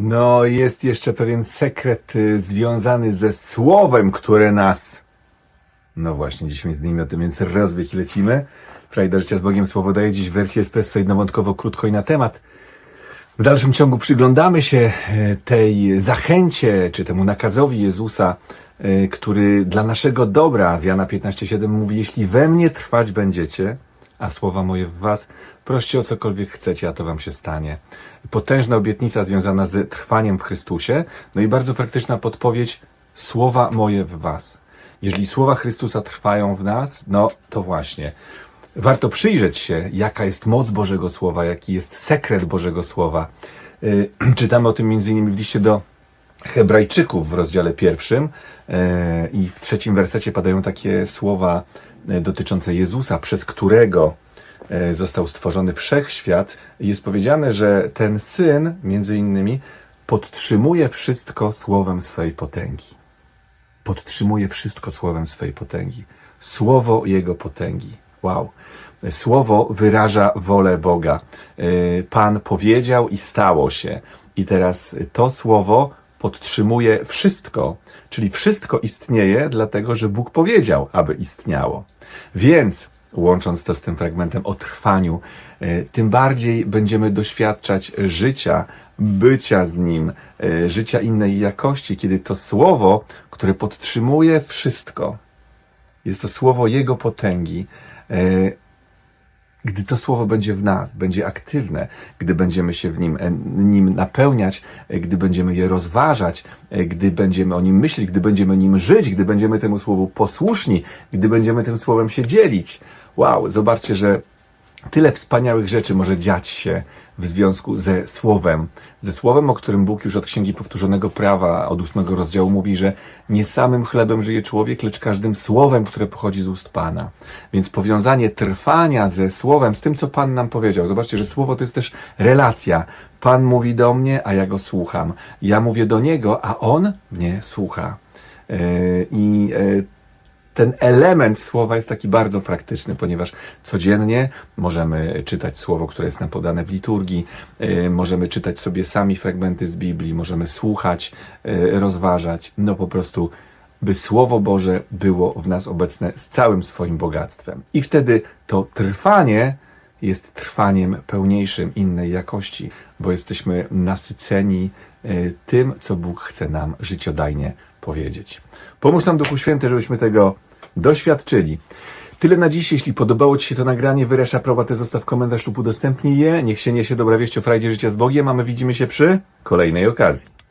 No, jest jeszcze pewien sekret y, związany ze słowem, które nas. No właśnie, dziś między innymi o tym, więc rozwiek i lecimy. Frajda Życia z Bogiem Słowo daje dziś wersję espresso jednowątkowo, krótko i na temat. W dalszym ciągu przyglądamy się e, tej zachęcie, czy temu nakazowi Jezusa, e, który dla naszego dobra, w Jana 15,7 mówi, jeśli we mnie trwać będziecie, słowa moje w was, proście o cokolwiek chcecie, a to wam się stanie. Potężna obietnica związana z trwaniem w Chrystusie, no i bardzo praktyczna podpowiedź, słowa moje w was. Jeżeli słowa Chrystusa trwają w nas, no to właśnie. Warto przyjrzeć się, jaka jest moc Bożego Słowa, jaki jest sekret Bożego Słowa. Yy, czytamy o tym między innymi w liście do Hebrajczyków w rozdziale pierwszym yy, i w trzecim wersecie padają takie słowa yy, dotyczące Jezusa, przez którego yy, został stworzony wszechświat. Jest powiedziane, że ten Syn, między innymi, podtrzymuje wszystko słowem swej potęgi podtrzymuje wszystko słowem swej potęgi. Słowo Jego potęgi. Wow. Słowo wyraża wolę Boga. Pan powiedział i stało się. I teraz to słowo podtrzymuje wszystko. Czyli wszystko istnieje, dlatego że Bóg powiedział, aby istniało. Więc, łącząc to z tym fragmentem o trwaniu, yy, tym bardziej będziemy doświadczać życia, bycia z Nim, yy, życia innej jakości, kiedy to słowo, które podtrzymuje wszystko, jest to słowo Jego potęgi. Gdy to słowo będzie w nas, będzie aktywne, gdy będziemy się w nim, e, nim napełniać, e, gdy będziemy je rozważać, e, gdy będziemy o nim myśleć, gdy będziemy nim żyć, gdy będziemy temu słowu posłuszni, gdy będziemy tym słowem się dzielić. Wow, zobaczcie, że tyle wspaniałych rzeczy może dziać się w związku ze Słowem. Ze Słowem, o którym Bóg już od Księgi Powtórzonego Prawa, od ósmego rozdziału mówi, że nie samym chlebem żyje człowiek, lecz każdym Słowem, które pochodzi z ust Pana. Więc powiązanie trwania ze Słowem, z tym, co Pan nam powiedział. Zobaczcie, że Słowo to jest też relacja. Pan mówi do mnie, a ja go słucham. Ja mówię do Niego, a On mnie słucha. Yy, I yy, ten element słowa jest taki bardzo praktyczny, ponieważ codziennie możemy czytać słowo, które jest nam podane w liturgii, yy, możemy czytać sobie sami fragmenty z Biblii, możemy słuchać, yy, rozważać, no po prostu, by Słowo Boże było w nas obecne z całym swoim bogactwem. I wtedy to trwanie jest trwaniem pełniejszym innej jakości, bo jesteśmy nasyceni yy, tym, co Bóg chce nam życiodajnie powiedzieć. Pomóż nam Duchu Święty, żebyśmy tego doświadczyli. Tyle na dziś. Jeśli podobało Ci się to nagranie, wyraź aprobatę, zostaw komentarz lub udostępnij je. Niech się niesie dobra wieść o frajdzie życia z Bogiem, a my widzimy się przy kolejnej okazji.